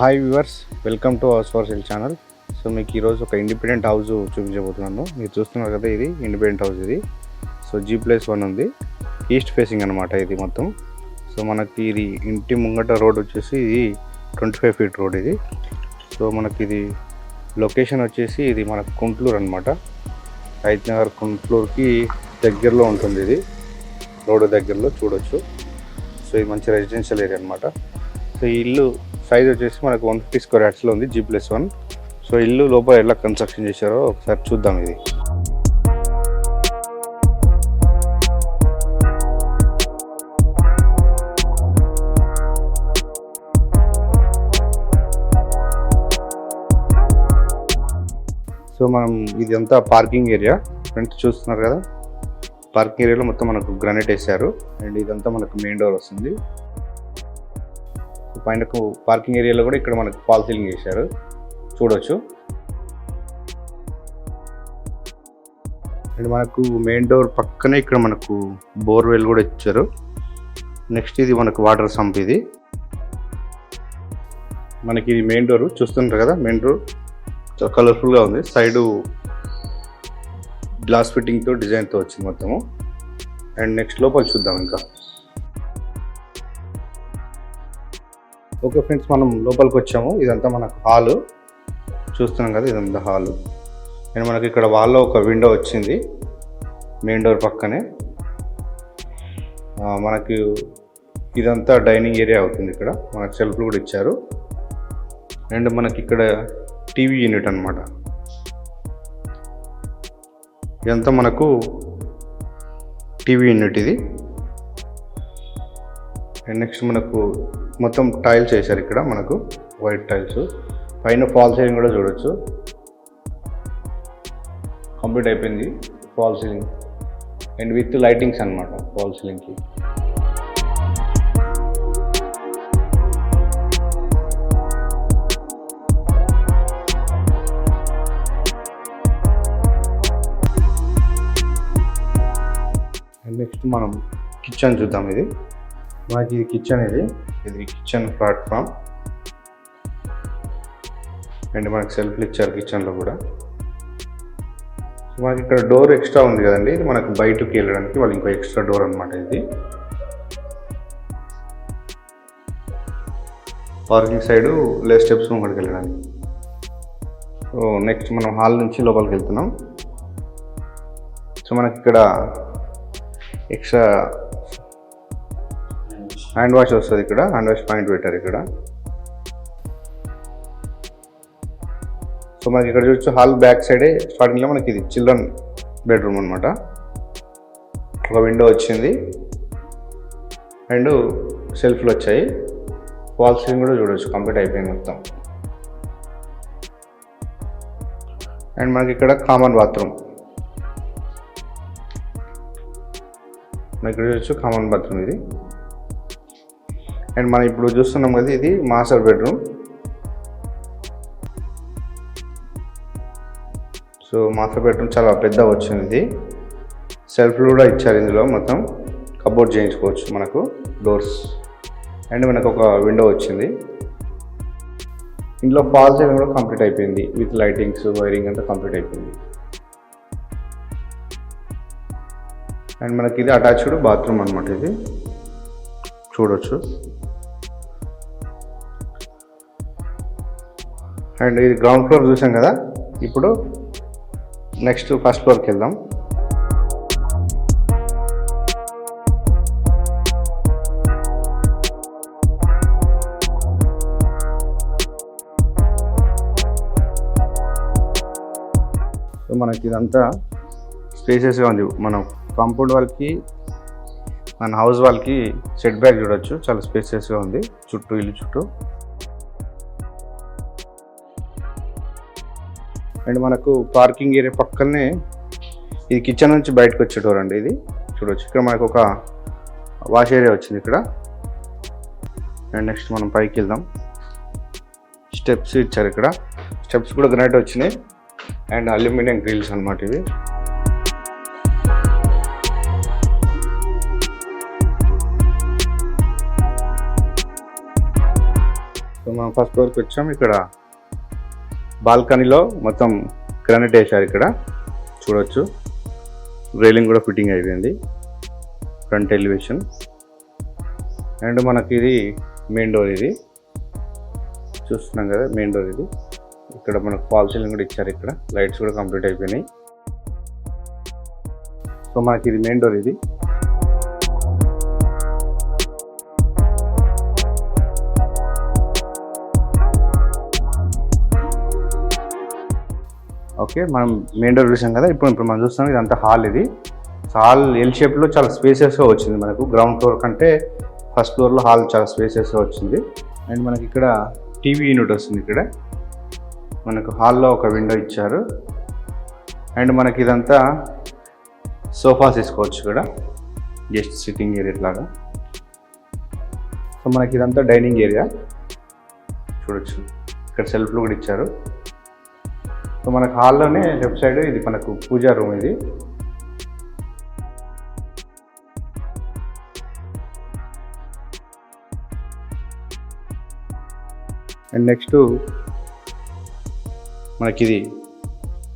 Hi viewers welcome to house for sale channel so మీకు ఈరోజు ఒక ఇండిపెండెంట్ హౌస్ చూపించబోతున్నాను. మీరు చూస్తున్నారు కదా ఇది ఇండిపెండెంట్ హౌస్ ఇది. సో జీ ప్లేస్ వన్ ఉంది. ఈస్ట్ ఫేసింగ్ అనమాట ఇది మొత్తం. సో మనకి ఇది ఇంటి ముంగట రోడ్ వచ్చేసి ఇది ట్వంటీ ఫైవ్ ఫీట్ రోడ్ ఇది. సో మనకి ఇది లొకేషన్ వచ్చేసి ఇది మన కుంట్లూరు అనమాట రైత్ నగర్ కుంట్లూరుకి దగ్గరలో ఉంటుంది ఇది. రోడ్డు దగ్గరలో చూడొచ్చు. సో ఇది మంచి రెసిడెన్షియల్ ఏరియా అనమాట సో ఈ ఇల్లు సైజ్ వచ్చేసి మనకు వన్ ఫిఫ్టీ స్క్వేర్ యార్డ్స్లో ఉంది జీ ప్లస్ వన్ సో ఇల్లు లోపల ఎలా కన్స్ట్రక్షన్ చేశారో ఒకసారి చూద్దాం ఇది. సో మనం ఇది అంతా పార్కింగ్ ఏరియా ఫ్రంట్ చూస్తున్నారు కదా? పార్కింగ్ ఏరియాలో మొత్తం మనకు గ్రానైట్ వేసారు అండ్ ఇదంతా మనకు మెయిన్ డోర్ వస్తుంది. పైన పార్కింగ్ ఏరియాలో కూడా ఇక్కడ మనకు ఫాల్ సీలింగ్ చేశారు. చూడొచ్చు. అండ్ మనకు మెయిన్ డోర్ పక్కనే ఇక్కడ మనకు బోర్వెల్ కూడా ఇచ్చారు. నెక్స్ట్ ఇది మనకు వాటర్ సంప్ ఇది. మనకి ఇది మెయిన్ డోర్. చూస్తుంటారు కదా మెయిన్ డోర్ చాలా కలర్ఫుల్గా ఉంది. సైడు గ్లాస్ ఫిట్టింగ్తో డిజైన్తో వచ్చింది మొత్తము. అండ్ నెక్స్ట్ లోపల చూద్దాం ఇంకా. ఓకే ఫ్రెండ్స్ మనం లోపలికి వచ్చాము. ఇదంతా మనకు హాలు. చూస్తున్నాం కదా ఇదంతా హాలు. అండ్ మనకి ఇక్కడ వాల్లో ఒక విండో వచ్చింది మెయిన్ డోర్ పక్కనే. మనకి ఇదంతా డైనింగ్ ఏరియా అవుతుంది ఇక్కడ. మనకు సెల్ఫ్లు కూడా ఇచ్చారు. అండ్ మనకి ఇక్కడ టీవీ యూనిట్ అనమాట ఇదంతా మనకు టీవీ యూనిట్ ఇది. అండ్ నెక్స్ట్ మనకు మొత్తం టైల్స్ వేశారు ఇక్కడ మనకు వైట్ టైల్స్ పైన ఫాల్ సీలింగ్ కూడా చూడొచ్చు. కంప్లీట్ అయిపోయింది fall ceiling and with lightings అనమాట ఫాల్ సీలింగ్కి నెక్స్ట్ మనం కిచెన్ చూద్దాం ఇది. మనకి ఇది కిచెన్ ఇది. ఇది కిచెన్ ప్లాట్ఫామ్ అండ్ మనకి సెల్ఫ్లు ఇచ్చారు కిచెన్లో కూడా. మనకి ఇక్కడ డోర్ ఎక్స్ట్రా ఉంది కదండి. ఇది మనకు బయటకు వెళ్ళడానికి వాళ్ళు ఇంకో ఎక్స్ట్రా డోర్ అనమాట ఇది. పార్కింగ్ సైడు లే స్టెప్స్ ముంగడికి వెళ్ళడానికి. సో నెక్స్ట్ మనం హాల్ నుంచి లోపలికి వెళ్తున్నాం. సో మనకి ఇక్కడ ఎక్స్ట్రా హ్యాండ్ వాష్ వస్తుంది ఇక్కడ హ్యాండ్ వాష్ పాయింట్ పెట్టారు ఇక్కడ. సో మనకి ఇక్కడ చూడొచ్చు హాల్ బ్యాక్ సైడే స్టార్టింగ్లో మనకి ఇది చిల్డ్రన్ బెడ్రూమ్ అనమాట ఒక విండో వచ్చింది. అండ్ సెల్ఫ్లు వచ్చాయి. వాల్ సీలింగ్ కూడా చూడొచ్చు కంప్లీట్ అయిపోయింది మొత్తం. అండ్ మనకి ఇక్కడ కామన్ బాత్రూమ్. మనకి ఇక్కడ చూడొచ్చు కామన్ బాత్రూమ్ ఇది. అండ్ మనం ఇప్పుడు చూస్తున్నాం కదా ఇది master bedroom. So master bedroom చాలా పెద్ద వచ్చింది ఇది. సెల్ఫ్లు కూడా ఇచ్చారు ఇందులో మొత్తం. కబోర్డ్ చేయించుకోవచ్చు మనకు డోర్స్. అండ్ మనకు ఒక విండో వచ్చింది. ఇందులో ఫాల్ చేయడం కూడా కంప్లీట్ అయిపోయింది. విత్ లైటింగ్స్ వైరింగ్ అంతా కంప్లీట్ అయిపోయింది. అండ్ మనకి ఇది అటాచ్డ్ బాత్రూమ్ అనమాట ఇది. చూడొచ్చు. అండ్ ఇది గ్రౌండ్ ఫ్లోర్ చూసాం కదా? ఇప్పుడు నెక్స్ట్ ఫస్ట్ ఫ్లోర్కి వెళ్దాం. సో మనకి ఇదంతా స్పేసెస్గా ఉంది. మనం కాంపౌండ్ వాళ్ళకి మన హౌస్ వాళ్ళకి సెట్ బ్యాక్ చూడొచ్చు. చాలా స్పేసెస్గా ఉంది. చుట్టూ ఇల్లు చుట్టూ. అండ్ మనకు పార్కింగ్ ఏరియా పక్కనే ఇది కిచెన్ నుంచి బయటకు వచ్చే డోర్ అండి ఇది. చూడొచ్చు. ఇక్కడ మనకు ఒక వాష్ ఏరియా వచ్చింది ఇక్కడ. అండ్ నెక్స్ట్ మనం పైకి వెళ్దాం. స్టెప్స్ ఇచ్చారు ఇక్కడ. స్టెప్స్ కూడా గ్రానైట్ వచ్చినాయి. అండ్ అల్యూమినియం గ్రిల్స్ అనమాట ఇవి. సో మనం ఫస్ట్ ఫ్లోర్కి వచ్చాం. ఇక్కడ బాల్కనీలో మొత్తం గ్రానైట్ వేశారు ఇక్కడ. చూడొచ్చు. రైలింగ్ కూడా ఫిట్టింగ్ అయిపోయింది. Front elevation. అండ్ మనకి ఇది మెయిన్ డోర్ ఇది. చూస్తున్నాం కదా మెయిన్ డోర్ ఇది. ఇక్కడ మనకు ఫాల్ సీలింగ్ కూడా ఇచ్చారు ఇక్కడ. లైట్స్ కూడా కంప్లీట్ అయిపోయినాయి. సో మనకి ఇది మెయిన్ డోర్ ఇది. ఓకే మనం మెయిన్ డోర్ చూసాం కదా ఇప్పుడు ఇప్పుడు మనం చూస్తాం ఇదంతా హాల్ ఇది. హాల్ ఎల్ షేప్లో చాలా స్పేసెస్గా వచ్చింది మనకు. గ్రౌండ్ ఫ్లోర్ కంటే ఫస్ట్ ఫ్లోర్లో హాల్ చాలా స్పేసెస్గా వచ్చింది. అండ్ మనకి ఇక్కడ టీవీ యూనిట్ వస్తుంది ఇక్కడ. మనకు హాల్లో ఒక విండో ఇచ్చారు. అండ్ మనకి ఇదంతా సోఫాస్ తీసుకోవచ్చు ఇక్కడ. జస్ట్ సిట్టింగ్ ఏరియా లాగా. సో మనకి ఇదంతా డైనింగ్ ఏరియా చూడొచ్చు. ఇక్కడ సెల్ఫ్లు కూడా ఇచ్చారు. సో మనకు హాల్లోనే లెఫ్ట్ సైడ్ ఇది మనకు పూజా రూమ్ ఇది. అండ్ నెక్స్ట్ మనకి ఇది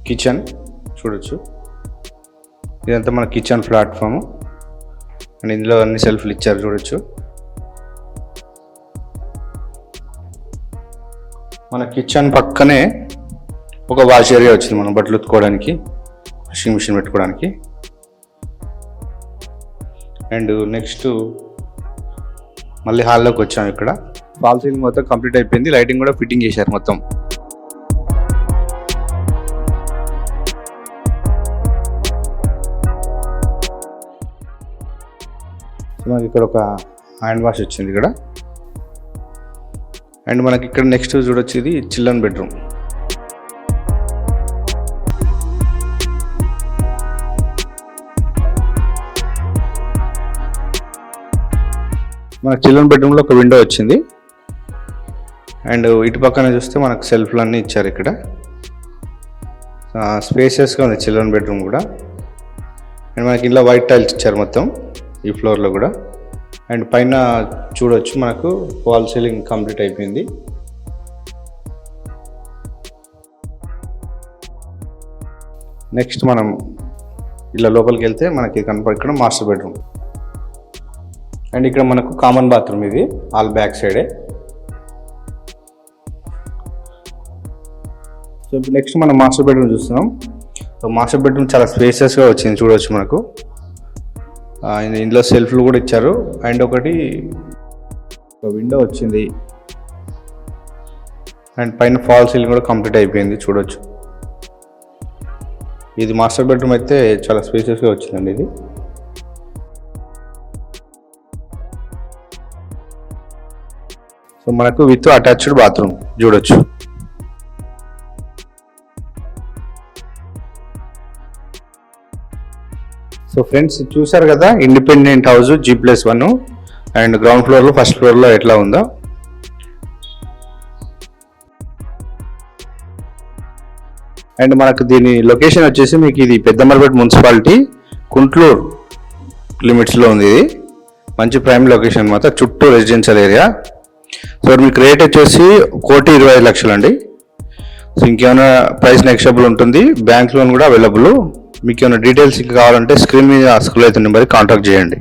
కిచెన్ చూడొచ్చు. ఇదంతా మన కిచెన్ ప్లాట్ఫామ్. అండ్ ఇందులో అన్ని సెల్ఫ్లు ఇచ్చారు చూడొచ్చు. మన కిచెన్ పక్కనే ఒక వాష్ ఏరియా వచ్చింది మనం బట్టలు ఉతుకోవడానికి వాషింగ్ మిషన్ పెట్టుకోవడానికి. అండ్ నెక్స్ట్ మళ్ళీ హాల్లోకి వచ్చాం ఇక్కడ. ఫాల్ సీలింగ్ మొత్తం కంప్లీట్ అయిపోయింది. లైటింగ్ కూడా ఫిట్టింగ్ చేశారు మొత్తం. మనకి ఇక్కడ ఒక హ్యాండ్ వాష్ వచ్చింది ఇక్కడ. అండ్ మనకి ఇక్కడ నెక్స్ట్ చూడొచ్చేది చిల్డ్రన్ బెడ్రూమ్. మనకు చిల్డ్రన్ బెడ్రూమ్లో ఒక విండో వచ్చింది. అండ్ ఇటు పక్కన చూస్తే మనకు సెల్ఫ్లు అన్నీ ఇచ్చారు ఇక్కడ. స్పేసెస్గా ఉంది చిల్డ్రన్ బెడ్రూమ్ కూడా. అండ్ మనకి ఇంట్లో వైట్ టైల్స్ ఇచ్చారు మొత్తం ఈ ఫ్లోర్లో కూడా. అండ్ పైన చూడొచ్చు మనకు వాల్ సీలింగ్ కంప్లీట్ అయిపోయింది. నెక్స్ట్ మనం ఇలా లోపలికి వెళ్తే మనకి కనపడ ఇక్కడ మాస్టర్ బెడ్రూమ్. అండ్ ఇక్కడ మనకు కామన్ బాత్రూమ్ ఇది ఆల్ బ్యాక్ సైడే సో నెక్స్ట్ మనం మాస్టర్ బెడ్రూమ్ చూస్తున్నాం. సో మాస్టర్ బెడ్రూమ్ చాలా స్పేసెస్గా వచ్చింది చూడవచ్చు మనకు. ఇందులో సెల్ఫ్లు కూడా ఇచ్చారు. అండ్ ఒకటి ఒక విండో వచ్చింది. అండ్ పైన ఫాల్ సీలింగ్ కూడా కంప్లీట్ అయిపోయింది చూడొచ్చు. ఇది మాస్టర్ బెడ్రూమ్ అయితే చాలా స్పేసెస్గా వచ్చిందండి ఇది. సో మనకు విత్ అటాచ్డ్ బాత్రూమ్ చూడొచ్చు. సో ఫ్రెండ్స్ చూసారు కదా independent house G plus one and ground ఫ్లోర్లో ఫస్ట్ ఫ్లోర్లో ఎట్లా ఉందో. అండ్ మనకు దీని లొకేషన్ వచ్చేసి మీకు ఇది పెద్దమరపేట మున్సిపాలిటీ కుంట్లూరు లిమిట్స్లో ఉంది ఇది. మంచి ప్రైమ్ లొకేషన్ అనమాట చుట్టూ రెసిడెన్షియల్ ఏరియా. సో మీకు రేట్ వచ్చేసి కోటి ఇరవై ఐదు లక్షలు అండి సో ఇంకేమైనా ప్రైస్ నెక్స్టబుల్ ఉంటుంది. బ్యాంక్ లోన్ కూడా అవైలబుల్ మీకు ఏమైనా డీటెయిల్స్ ఇంకా కావాలంటే స్క్రీన్ మీద స్క్రోల్ అయితే మరి కాంటాక్ట్ చేయండి.